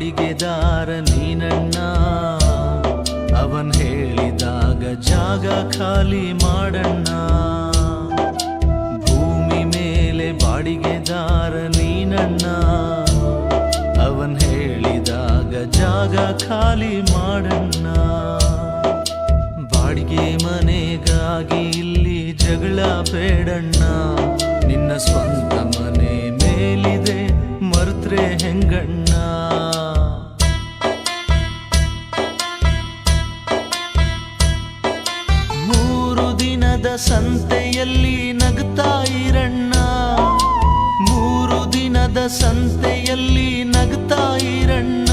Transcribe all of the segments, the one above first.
ಬಾಡಿಗೆದಾರ ನೀನಣ್ಣ. ಅವನ್ ಹೇಳಿದಾಗ ಜಾಗ ಖಾಲಿ ಮಾಡಣ್ಣ. ಭೂಮಿ ಮೇಲೆ ಬಾಡಿಗೆದಾರ ನೀನಣ್ಣ. ಅವನ್ ಹೇಳಿದಾಗ ಜಾಗ ಖಾಲಿ ಮಾಡಣ್ಣ. ಬಾಡಿಗೆ ಮನೆಗಾಗಿ ಇಲ್ಲಿ ಜಗಳ ಬೇಡಣ್ಣ. ನಿನ್ನ ಸ್ವಂತ ಮನೆ ಮೇಲಿದೆ ಮರ್ತ್ರೆ ಹೆಂಗಣ್ಣ. ಸಂತೆಯಲ್ಲಿ ನಗ್ತಾ ಇರಣ್ಣ. ಮೂರು ದಿನದ ಸಂತೆಯಲ್ಲಿ ನಗ್ತಾ ಇರಣ್ಣ.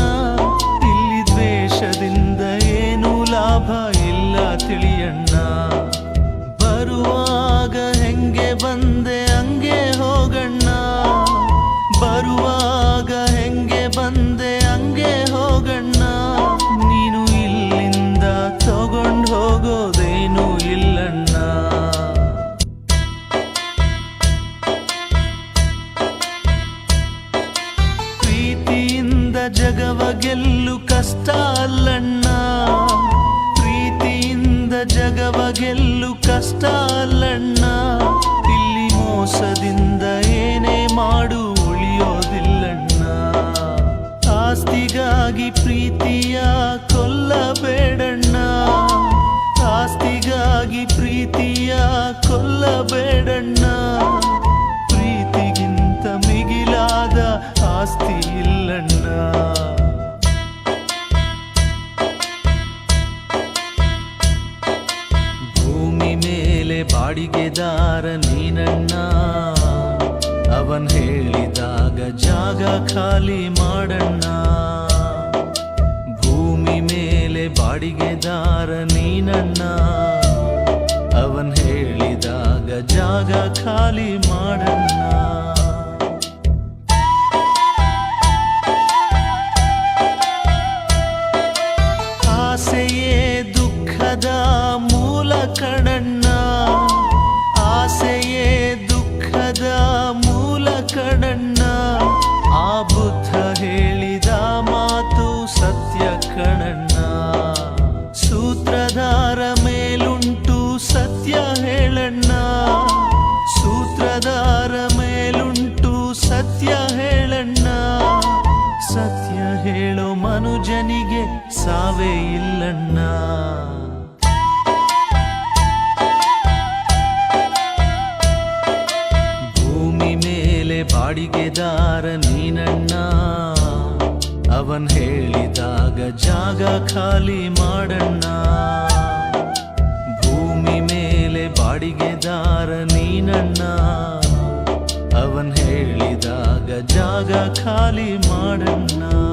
ಇಲ್ಲಿ ದ್ವೇಷದಿಂದ ಏನು ಲಾಭ ಇಲ್ಲ ತಿಳಿಯಣ್ಣ. ಗೆಲ್ಲು ಕಷ್ಟ ಅಲ್ಲಣ್ಣ ಪ್ರೀತಿಯಿಂದ ಜಗವ ಗೆಲ್ಲು ಕಷ್ಟ ಅಲ್ಲಣ್ಣ ಇಲ್ಲಿ ಮೋಸದಿಂದ ಏನೇ ಮಾಡು ಉಳಿಯೋದಿಲ್ಲಣ್ಣ. ಆಸ್ತಿಗಾಗಿ ಪ್ರೀತಿಯ ಕೊಲ್ಲಬೇಡಣ್ಣ. ಬಾಡಿಗೆದಾರ ನೀನಣ್ಣ ಅವನ್ ಹೇಳಿದಾಗ ಜಾಗ ಖಾಲಿ ಮಾಡಣ್ಣ. ಭೂಮಿ ಮೇಲೆ ಬಾಡಿಗೆದಾರ ನೀನಣ್ಣ. ಅವನ್ ಹೇಳಿದಾಗ ಜಾಗ ಖಾಲಿ ಮಾಡಣ್ಣ. ಆಸೆಯೇ ದುಃಖದ ಮೂಲ ಕಣಣ್ಣ. ಹೇಳೋ ಮನುಜನಿಗೆ, ಸಾವೇ ಇಲ್ಲಣ್ಣ. ಭೂಮಿ ಮೇಲೆ ಬಾಡಿಗೆದಾರ ನೀನಣ್ಣ. ಅವನ್ ಹೇಳಿದಾಗ ಜಾಗ ಖಾಲಿ ಮಾಡಣ್ಣ. ಭೂಮಿ ಮೇಲೆ ಬಾಡಿಗೆದಾರ ನೀನಣ್ಣ. ಅವನ್ ಹೇಳಿದಾಗ ಜಾಗ ಖಾಲಿ ಮಾಡಣ್ಣ.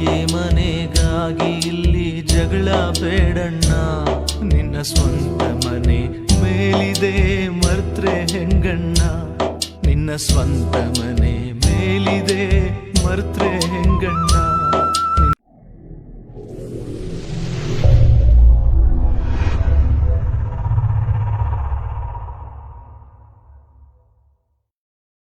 ಬಾಡಿಗೆ ಮನೆಗಾಗಿ ಇಲ್ಲಿ ಜಗಳ ಬೇಡಣ್ಣ. ನಿನ್ನ ಸ್ವಂತ ಮನೆ ಮೇಲಿದೆ ಮರ್ತ್ರೆ ಹೆಂಗಣ್ಣ. ನಿನ್ನ ಸ್ವಂತ ಮನೆ ಮೇಲಿದೆ ಮರ್ತ್ರೆ ಹೆಂಗಣ್ಣ